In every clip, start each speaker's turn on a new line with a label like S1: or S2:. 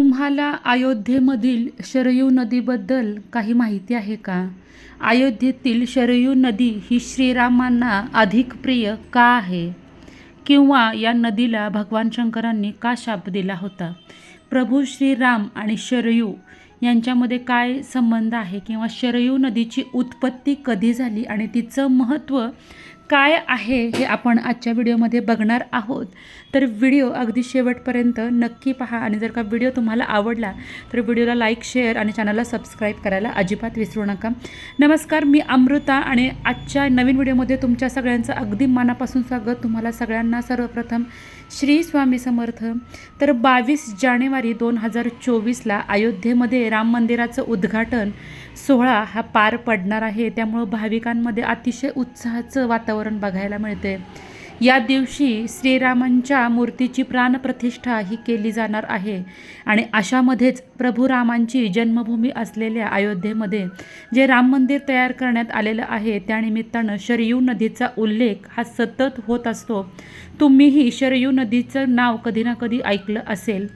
S1: तुम्हाला अयोध्येमधील शरयू नदीबद्दल काही माहिती आहे का? अयोध्येतील शरयू नदी ही श्रीरामांना अधिक प्रिय का आहे? किंवा या नदीला भगवान शंकरांनी का शाप दिला होता? प्रभू श्रीराम आणि शरयू यांच्यामध्ये काय संबंध आहे? किंवा शरयू नदीची उत्पत्ती कधी झाली आणि तिचं महत्त्व काय आहे हे आपण आजच्या व्हिडिओमध्ये बघणार आहोत. तर व्हिडिओ अगदी शेवटपर्यंत नक्की पहा आणि जर का व्हिडिओ तुम्हाला आवडला तर व्हिडिओला लाईक शेअर आणि चॅनलला सबस्क्राईब करायला अजिबात विसरू नका. नमस्कार मी अमृता आणि आजच्या नवीन व्हिडिओमध्ये तुमच्या सगळ्यांचं अगदी मनापासून स्वागत. तुम्हाला सगळ्यांना सर्वप्रथम श्री स्वामी समर्थ. तर बावीस जानेवारी दोन हजार चोवीसला अयोध्येमध्ये राम मंदिराचं उद्घाटन सोहळा हा पार पडणार आहे. त्यामुळं भाविकांमध्ये अतिशय उत्साहाचं वातावरण बघायला मिळते. या दिवशी श्रीरामांच्या मूर्तीची प्राणप्रतिष्ठा ही केली जाणार आहे आणि अशामध्येच प्रभू रामांची जन्मभूमी असलेल्या अयोध्येमध्ये जे राम मंदिर तयार करण्यात आलेलं आहे त्यानिमित्तानं शरयू नदीचा उल्लेख हा सतत होत असतो. तुम्हीही शरयू नदीचं नाव कधी ना कधी ऐकलं असेल.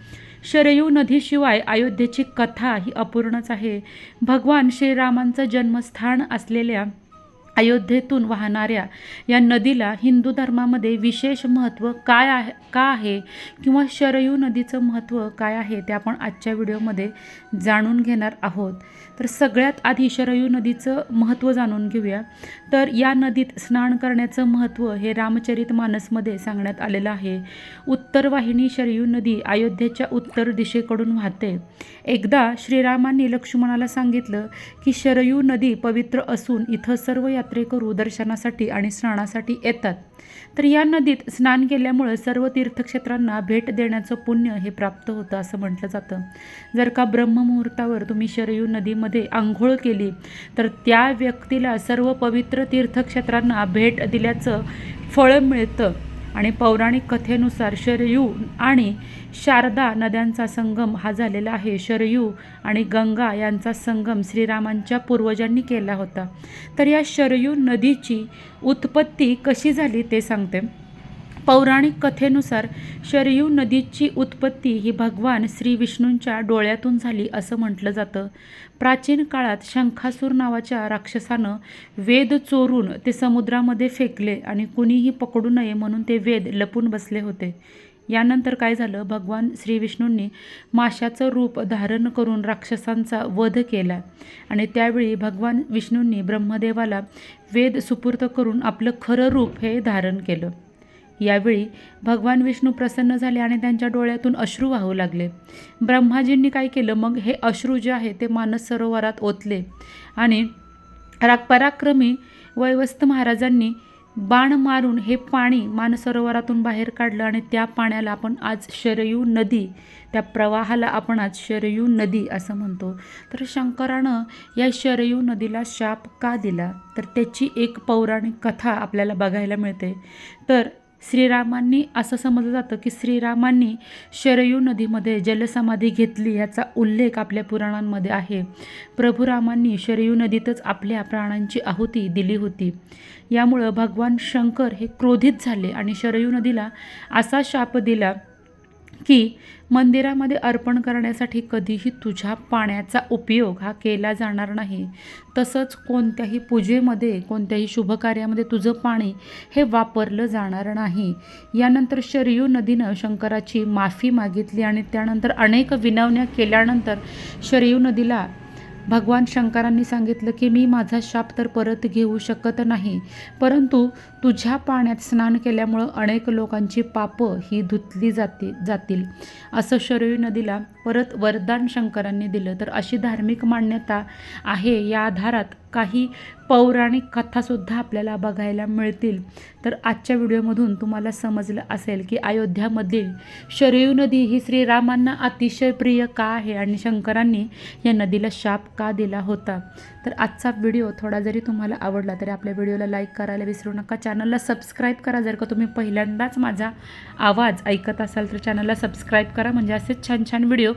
S1: शरयू नदीशिवाय अयोध्येची कथा ही अपूर्णच आहे. भगवान श्रीरामांचं जन्मस्थान असलेल्या अयोध्येतून वाहणाऱ्या या नदीला हिंदू धर्मामध्ये विशेष महत्त्व काय आहे का आहे किंवा शरयू नदीचं महत्त्व काय आहे ते आपण आजच्या व्हिडिओमध्ये जाणून घेणार आहोत. तर सगळ्यात आधी शरयू नदीचं महत्त्व जाणून घेऊया. तर या नदीत स्नान करण्याचं महत्त्व हे रामचरित मानसमध्ये सांगण्यात आलेलं आहे. उत्तर वाहिनी शरयू नदी अयोध्येच्या उत्तर दिशेकडून वाहते. एकदा श्रीरामांनी लक्ष्मणाला सांगितलं की शरयू नदी पवित्र असून इथं सर्व या यात्रेकरू दर्शनासाठी आणि स्नानासाठी येतात. तर या नदीत स्नान केल्यामुळं सर्व तीर्थक्षेत्रांना भेट देण्याचं पुण्य हे प्राप्त होतं असं म्हटलं जातं. जर का ब्रह्ममुहूर्तावर तुम्ही शरयू नदीमध्ये आंघोळ केली तर त्या व्यक्तीला सर्व पवित्र तीर्थक्षेत्रांना भेट दिल्याचं फळ मिळतं. आणि पौराणिक कथेनुसार शरयू आणि शारदा नद्यांचा संगम हा झालेला आहे. शरयू आणि गंगा यांचा संगम श्रीरामांच्या पूर्वजांनी केला होता. तर या शरयू नदीची उत्पत्ती कशी झाली ते सांगते. पौराणिक कथेनुसार शरयू नदीची उत्पत्ती ही भगवान श्री विष्णूंच्या डोळ्यातून झाली असं म्हटलं जातं. प्राचीन काळात शंखासूर नावाच्या राक्षसानं वेद चोरून ते समुद्रामध्ये फेकले आणि कुणीही पकडू नये म्हणून ते वेद लपून बसले होते. यानंतर काय झालं? भगवान श्री विष्णूंनी माशाचं रूप धारण करून राक्षसांचा वध केला आणि त्यावेळी भगवान विष्णूंनी ब्रह्मदेवाला वेद सुपूर्त करून आपलं खरं रूप हे धारण केलं. यावेळी भगवान विष्णू प्रसन्न झाले आणि त्यांच्या डोळ्यातून अश्रू वाहू लागले. ब्रह्माजींनी काय केलं? मग हे अश्रू जे आहे ते मानस सरोवरात ओतले आणि राग पराक्रमी वैवस्त महाराजांनी बाण मारून हे पाणी मानसरोवरातून बाहेर काढलं आणि त्या पाण्याला आपण आज शरयू नदी त्या प्रवाहाला आपण आज शरयू नदी असं म्हणतो. तर शंकरानं या शरयू नदीला शाप का दिला? तर त्याची एक पौराणिक कथा आपल्याला बघायला मिळते. तर श्रीरामांनी असं समजलं जातं की श्रीरामांनी शरयू नदीमध्ये जलसमाधी घेतली याचा उल्लेख आपल्या पुराणांमध्ये आहे. प्रभू रामांनी शरयू नदीतच आपल्या प्राणांची आहुती दिली होती. यामुळं भगवान शंकर हे क्रोधित झाले आणि शरयू नदीला असा शाप दिला की मंदिरामध्ये अर्पण करण्यासाठी कधीही तुझ्या पाण्याचा उपयोग हा केला जाणार नाही. तसंच कोणत्याही पूजेमध्ये कोणत्याही शुभकार्यामध्ये तुझं पाणी हे वापरलं जाणार नाही. यानंतर शरयू नदीनं शंकराची माफी मागितली आणि त्यानंतर अनेक विनवण्या केल्यानंतर शरयू नदीला भगवान शंकरांनी सांगितलं की मी माझा शाप तर परत घेऊ शकत नाही परंतु तुझ्या पाण्यात स्नान केल्यामुळं अनेक लोकांची पापं ही धुतली जाते जातील असं शरयू नदीला परत वरदान शंकरांनी दिलं. तर अशी धार्मिक मान्यता आहे या आधारात काही पौराणिक कथासुद्धा आपल्याला बघायला मिळतील. तर आजच्या व्हिडिओमधून तुम्हाला समजलं असेल की अयोध्यामधील शरयू नदी ही श्रीरामांना अतिशय प्रिय का आहे आणि शंकरांनी या नदीला शाप का दिला होता? तर आजचा व्हिडिओ थोडा जरी तुम्हाला आवडला तरी आपल्या व्हिडिओला लाईक करायला विसरू नका. चॅनलला सबस्क्राईब करा. जर का तुम्ही पहिल्यांदाच माझा आवाज ऐकत असाल तर चॅनलला सबस्क्राईब करा. म्हणजे असेच छान छान व्हिडिओ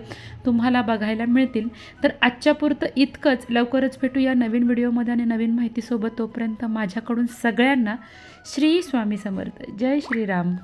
S1: तुम्हाला बघायला मिळतील. तर आजच्या पुरतं इतकंच. लवकरच भेटू या नवीन व्हिडिओमध्ये आणि नवीन माहितीसोबत. तोपर्यंत माझ्याकडून सगळ्यांना श्री स्वामी समर्थ. जय श्रीराम.